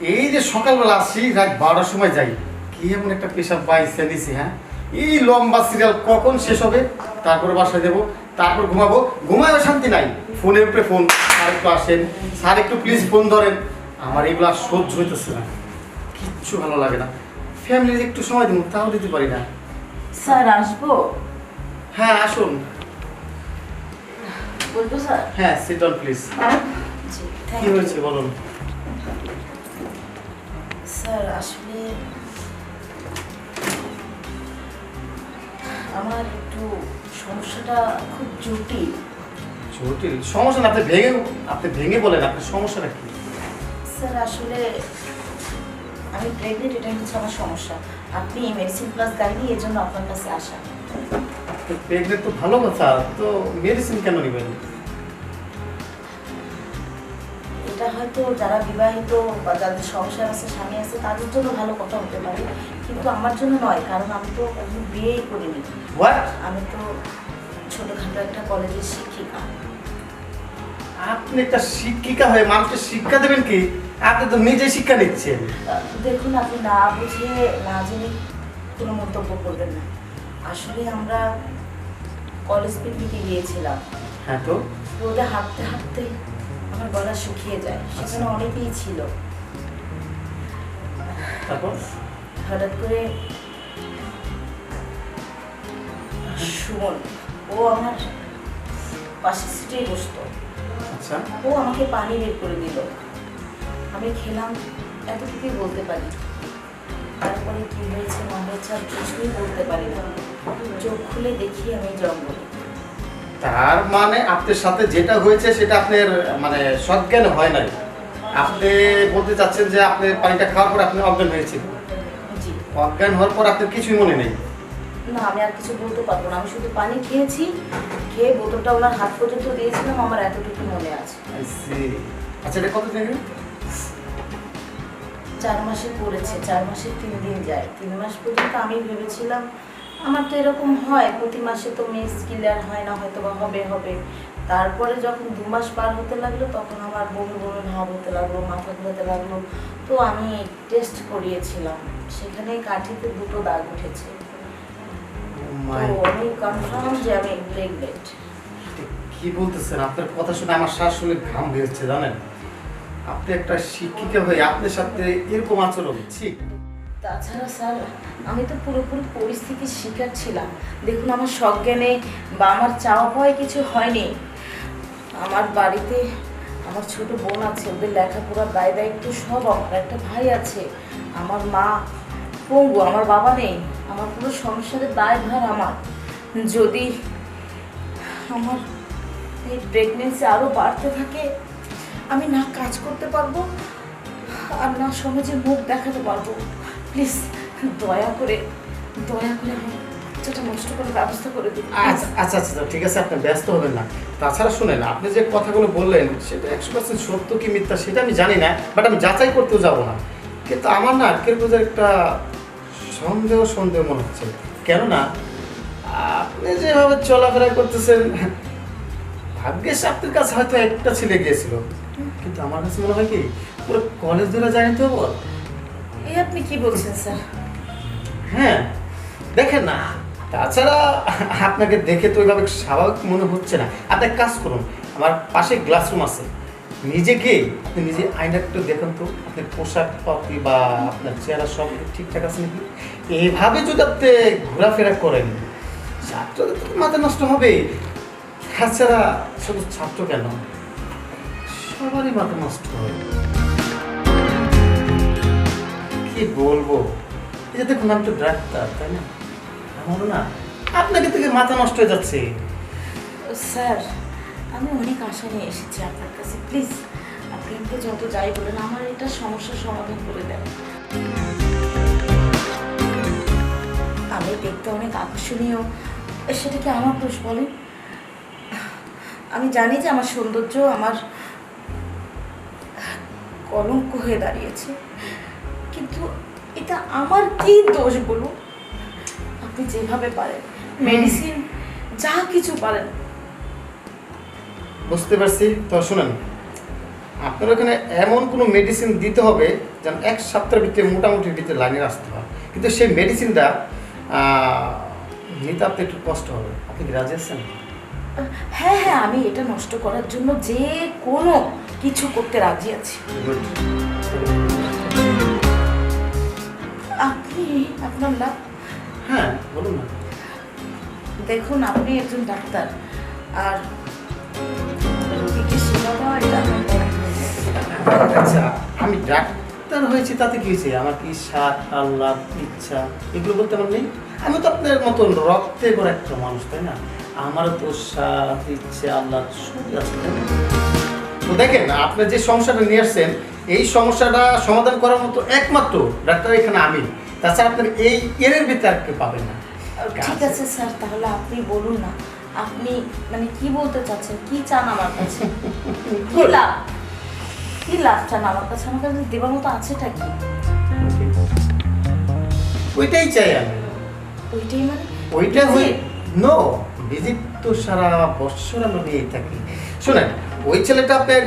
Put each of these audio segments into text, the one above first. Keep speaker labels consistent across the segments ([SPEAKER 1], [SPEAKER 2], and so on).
[SPEAKER 1] এই যে সকালবেলা আসছি রাত বারোটার সময় যাই কি এমন একটা পেশাব বাইসে নিছি হ্যাঁ? এই লম্বা সিরিয়াল কখন শেষ হবে? তারপরে বাসায় দেবো তারপর ঘুমাবো ঘুমায়ও শান্তি নাই। ফোনের উপরে ফোন স্যার একটু আসেন স্যার একটু প্লিজ ফোন ধরেন। আমার এগুলো আর সহ্য হইতেছে না। কিচ্ছু ভালো লাগে না। ফ্যামিলির একটু সময় দিব তাও দিতে পারি না।
[SPEAKER 2] স্যার আসব?
[SPEAKER 1] হ্যাঁ আসুন।
[SPEAKER 2] বলব স্যার?
[SPEAKER 1] হ্যাঁ সিট ডাউন প্লিজ কি হয়েছে বলুন?
[SPEAKER 2] স্যার আসলে আমার একটু সমস্যাটা খুব জটিল।
[SPEAKER 1] জটিল? সমস্যা না আপনি ভেঙে আপনি ভেঙে বলেন আপনার সমস্যাটা কি?
[SPEAKER 2] স্যার আসলে আমি প্রেগনেন্ট এটা হচ্ছে আমার সমস্যা। আপনি মেডিসিন প্লাস গাইনি এর জন্য আপনার কাছে আসা।
[SPEAKER 1] প্রেগনেন্ট তো ভালো কথা তো মেডিসিন কেন নেবেন?
[SPEAKER 2] হয়তো যারা বিবাহিত বা যাদের সংসার আছে স্বামী আছে তাদের জন্য ভালো কথা হতে পারে। কিন্তু আমার জন্য নয় কারণ আমি তো এখনও বিয়েই করিনি। আমি তো ছোটখাটো একটা কলেজের শিক্ষিকা।
[SPEAKER 1] আপনি একটা শিক্ষিকা হয়ে মানুষকে শিক্ষা দেবেন কি? আপনি তো নিজে শিক্ষা নিচ্ছেন।
[SPEAKER 2] দেখুন আপনি না বুঝে না জেনে কোনো মন্তব্য করবেন না। আসলে আমরা কলেজ পিকনিকে গিয়েছিলাম।
[SPEAKER 1] হ্যাঁ তো?
[SPEAKER 2] রোদে হাঁটতে হাঁটতে আমার গলা শুকিয়ে যায়। সেখানে অনেকেই ছিল।
[SPEAKER 1] তারপর?
[SPEAKER 2] হঠাৎ করে সুমন ও আমার পাশের সিটেই বসতো।
[SPEAKER 1] আচ্ছা।
[SPEAKER 2] ও আমাকে পানি বের করে দিল। আমি খেলাম এতটুকুই বলতে পারি। তারপরে কি হয়েছে না হয়েছে আর কিছুই বলতে পারি না। চোখ খুলে দেখি আমি জঙ্গলে।
[SPEAKER 1] তার মানে আপনার সাথে যেটা হয়েছে সেটা আপনার মানে সজ্ঞান হয় নাই। আপনি বলতে চাচ্ছেন যে আপনি পানিটা খাওয়ার পর আপনি অজ্ঞান হয়েছিল অজ্ঞান হওয়ার পর আপনার কিছুই মনে নেই।
[SPEAKER 2] না আমি আর কিছু বলতে পারব না। আমি শুধু পানি খেয়েছি খেয়ে বোতলটা ওনার হাত পর্যন্ত দিয়েছিলাম আমার এতটুকু মনে আছে।
[SPEAKER 1] আচ্ছা এটা কত থেকে
[SPEAKER 2] চার মাসে পড়েছে চার মাসে তিন দিন যায়। তিন মাস পর্যন্ত আমি ভেবেছিলাম আমার তো এরকম হয় প্রতি মাসে তো মেস ক্লিয়ার হয় না হয়তো বা হবে হবে। তারপরে যখন দু মাস পার হতে লাগল তখন আমার বমি বমি ভাব হতে লাগল মাথা ঘুরাতে লাগল। তো আমি টেস্ট করিয়েছিলাম। সেখানে কাঠিতে দুটো দাগ উঠেছে।
[SPEAKER 1] Oh
[SPEAKER 2] তো আমি কনফার্ম যে আমি প্রেগনেন্ট
[SPEAKER 1] কি বলতেছেন? আপনার কথা শুনে আমার শুনে ঘাম বেরোচ্ছে জানেন? আপনি একটা শিক্ষিকা হয়ে আপনার সাথে এরকম আচরণ ঠিক
[SPEAKER 2] তাছাড়া স্যার, আমি তো পুরোপুরি পরিস্থিতির শিকার ছিলাম। দেখুন, আমার সজ্ঞানে বা আমার চাওয়া পাওয়ায় কিছু হয়নি। আমার বাড়িতে আমার ছোট বোন আছে, ওদের লেখাপড়ার দায় দায়িত্ব সব, আমার একটা ভাই আছে, আমার মা, পঙ্গু, আমার বাবা নেই। আমার পুরো সংসারের দায়ভার আমার। যদি আমার এই প্রেগনেন্সি আরও বাড়তে থাকে, আমি না কাজ করতে পারব আর না সমাজে মুখ দেখাতে পারব। প্লিজ, দয়া করে দয়া করে ব্যবস্থা করে দিন
[SPEAKER 1] আচ্ছা আচ্ছা আচ্ছা ঠিক আছে ব্যস্ত হবেন না। তাছাড়া আপনি যে কথাগুলো বললেন, সেটা একশো পার্সেন্ট সত্য মিথ্যা সেটা আমি জানি না বাট আমি যাচাই করতেও না। কিন্তু আমার না যেন একটা সন্দেহ সন্দেহ মনে হচ্ছে। কেননা, আপনি যেভাবে চলাফেরা করতেছেন, ভাগ্যেশ আপনার কাছে হয়তো একটা ছেলে গিয়েছিল। কিন্তু আমার কাছে মনে হয় কি, পুরো কলেজ ধরে যায়নি তো
[SPEAKER 2] এই আপনি কি বলছেন, স্যার?
[SPEAKER 1] হ্যাঁ দেখেন না, তাছাড়া আপনাকে দেখে তো ওইভাবে স্বাভাবিক মনে হচ্ছে না। আপনি এক কাজ করুন, আমার পাশে ক্লাসরুম আছে। নিজে গিয়ে আপনি নিজে আয়না একটু দেখুন তো, আপনার পোশাক পাতি বা আপনার চেহারা সব ঠিকঠাক আছে নাকি? এইভাবে যদি আপনি ঘোরাফেরা করেন, ছাত্রদের তো মাথা নষ্ট হবে। তাছাড়া শুধু ছাত্র কেন? সবারই মাথা নষ্ট হয়। কি বলব? যে দেখুন, আমি তো ডাক্তার, তাই না? আমারও না। আপনাকে থেকে মাথা নষ্ট হয়ে যাচ্ছে।
[SPEAKER 2] স্যার, আমি অনেক আশা নিয়ে এসেছি আপনার কাছে। প্লিজ, আপনি যত যাই বলেন, আমার এটা সমস্যার সমাধান করে দেন। আমি দেখতে অনেক আকর্ষণীয়। সেটা কি আমার দোষ বলেন? আমি জানি যে আমার সৌন্দর্য আমার কলঙ্ক হয়ে দাঁড়িয়েছে। এটা আমার কি দোষ বলুন? আপনি যেভাবে পারেন মেডিসিন যা কিছু পারেন।
[SPEAKER 1] বুঝতে পারছি। তো শুনেন আপনার ওখানে এমন কোনো মেডিসিন দিতে হবে যেন এক সপ্তাহের ভিতরে মোটামুটি ভিতরে লাইনে আসতে হয়। কিন্তু সেই মেডিসিনটা নিতে আপনার একটু কষ্ট হবে। আপনি কি রাজি আছেন?
[SPEAKER 2] হ্যাঁ হ্যাঁ আমি এটা নষ্ট করার জন্য যে কোনো কিছু করতে রাজি আছি। আপনি আপনার লাভ
[SPEAKER 1] হ্যাঁ বলুন না।
[SPEAKER 2] দেখুন আপনি একজন ডাক্তার। আর রোগীকে সেবা দেওয়া এটা আমার বড়
[SPEAKER 1] আচ্ছা আমি ডাক্তার হয়েছি তাতে কি হয়েছে? আমার কি স্বাদ আল্লাহ ইচ্ছা এগুলো বলতে আমার নেই? আমি তো আপনার মতন রক্তে করে একটা মানুষ তাই না? আমারও তো স্বাদ ইচ্ছে আল্লাহ সবই আছে তো দেখেন আপনি যে সমস্যাটা নিয়ে আসছেন এই সমস্যাটা সমাধান করার মতো একমাত্র ডাক্তার এখানে আমি তাছাড়া আপনার এই এর ভিতরে আর কেউ পাবেন না।
[SPEAKER 2] ঠিক আছে স্যার তাহলে আপনি বলুন না। আপনি মানে কি বলতে চাচ্ছেন? কি চান আমার কাছে? কি লাভ? কি লাভ চান আমার কাছে? আমার কাছে দেবার মতো আছেটা কি?
[SPEAKER 1] ওইটাই চাই আমি।
[SPEAKER 2] ওইটাই মানে
[SPEAKER 1] ওইটা হই? নো ভিজিট তো সারা বৎসর আমরা নিয়েই থাকি। শোনেন ওই ছেলেটা আপনার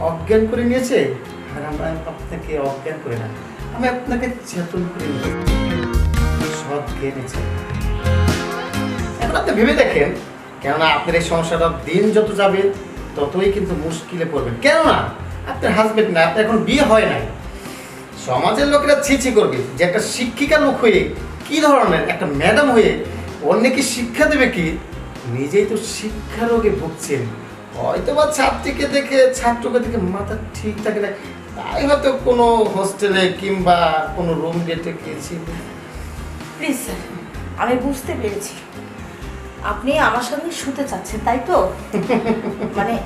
[SPEAKER 1] অজ্ঞান করে নিয়েছে? আর আমরা আপনাকে অজ্ঞান করে না। আমি আপনাকে চেতন করে। সব জ্ঞানেছে এখন আপনি ভেবে দেখেন, কেননা আপনার এই সমস্যাটা দিন যত যাবে, ততই কিন্তু মুশকিলে পড়বেন। কেননা আপনার হাজবেন্ড না, আপনার এখন বিয়ে হয় নাই। সমাজের লোকেরা ছিছি করবে, যে একটা শিক্ষিকা লোক হয়ে কি ধরনের একটা ম্যাডাম হয়ে অন্যকে শিক্ষা দেবে কি? নিজেই তো শিক্ষা রোগে ভুগছেন। হয়তো বা ছাত্রীকে দেখে, ছাত্রকে দেখে মাথা ঠিক থাকে না। তাই হয়তো কোনো হোস্টেলে কিংবা কোনো রুম ডেটে গিয়েছি?
[SPEAKER 2] প্লিজ স্যার আমি বুঝতে পেরেছি। আপনি আমার সঙ্গে শুতে চাচ্ছেন তাই তো? মানে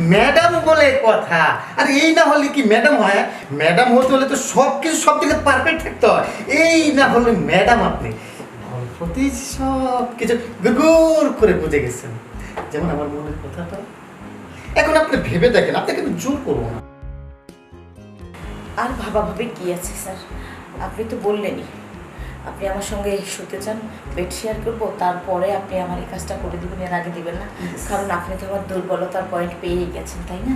[SPEAKER 1] ম্যাডাম বলে কথা। আর এই না হলে কি ম্যাডাম হয়? ম্যাডাম হতে হলে তো সব কিছু সব দিকে পারফেক্ট থাকতে হয়। এই না হলে ম্যাডাম আপনি। গল্পতেই সব কিছু গুড় করে বুঝে গেছেন। যেমন আমার মনের কথাটা। এখন আপনি ভেবে দেখেন আপনাকে আমি জোর করব না।
[SPEAKER 2] আর ভাবা ভাবে কি আছে স্যার? আপনি তো বললেনই। আপনি আমার সঙ্গে শুতে চান বেড শেয়ার করব তারপরে আপনি আমার এই কাজটা করে দেবেন এর আগে দেবেন না। কারণ আপনি তো আমার দুর্বলতার পয়েন্ট পেয়েই গেছেন তাই না?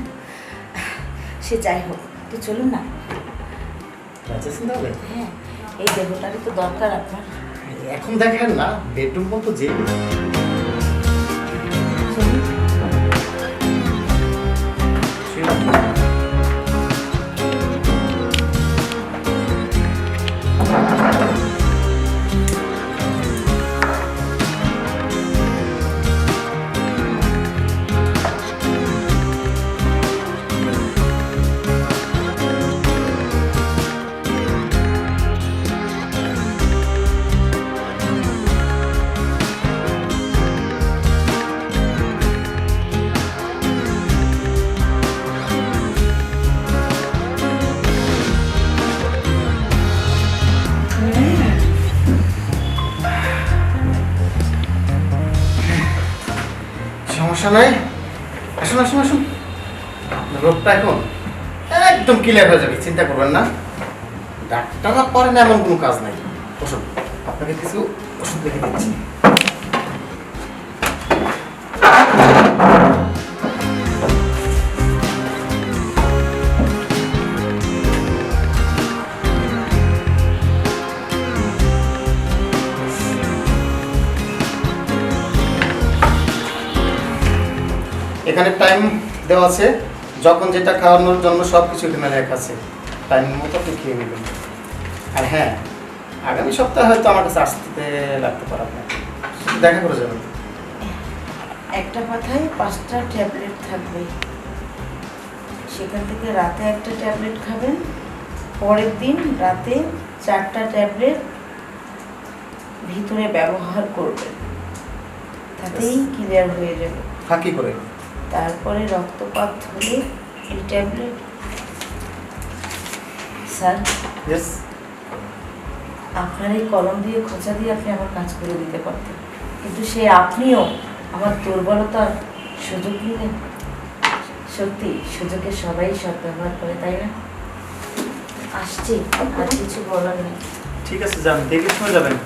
[SPEAKER 2] সে যাই হোক তো চলুন না। হ্যাঁ এই দেহটারই তো দরকার আপনার।
[SPEAKER 1] এখন দেখেন না বেডরুম মতো যে।
[SPEAKER 2] চলুন।
[SPEAKER 1] সমস্যা নাই? আসুন আসুন আসুন। রোগটা এখন একদম ক্লিয়ার হয়ে যাবে, চিন্তা করবেন না। ডাক্তাররা না এমন কোনো কাজ নাই। ওষুধ আপনাকে কিছু ওষুধ লিখে দিচ্ছি। এখানে টাইম দেওয়া আছে। যখন যেটা খাওয়ানোর জন্য সব কিছু এখানে লেখা আছে। টাইম মতো আপনি খেয়ে নেবেন আর হ্যাঁ আগামী সপ্তাহে হয়তো আমার কাছে আসতে লাগতে পারে আপনার। দেখা করে যাবেন।
[SPEAKER 2] একটা মাথায় পাঁচটা ট্যাবলেট থাকবে। সেখান থেকে রাতে একটা ট্যাবলেট খাবেন পরের দিন রাতে চারটা ট্যাবলেট ভিতরে ব্যবহার করবেন। তাতেই ক্লিয়ার হয়ে যাবে।
[SPEAKER 1] ফাঁকি করে।
[SPEAKER 2] তারপরে রক্তপাত হলে এই ট্যাবলেট। স্যার? আপনার এই কলম দিয়ে খোঁচা দিয়ে আপনি আমার কাজ করে দিতে পারতেন। কিন্তু সে আপনিও আমার দুর্বলতার সুযোগ নিলেন। সত্যি সুযোগে সবাই সব ব্যবহার করে তাই না? আসছি আর কিছু বলার নেই।
[SPEAKER 1] ঠিক আছে যান দেখে শুনে যাবেন।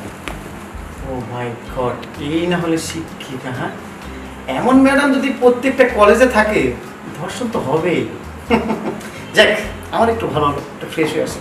[SPEAKER 1] ও মাই গড এই না হলে শিক্ষিকা হ্যাঁ? এমন ম্যাডাম যদি প্রত্যেকটা কলেজে থাকে, ধর্ষণ তো হবেই। যাক, আমার একটু ভালো, একটু ফ্রেশ হয়ে আসে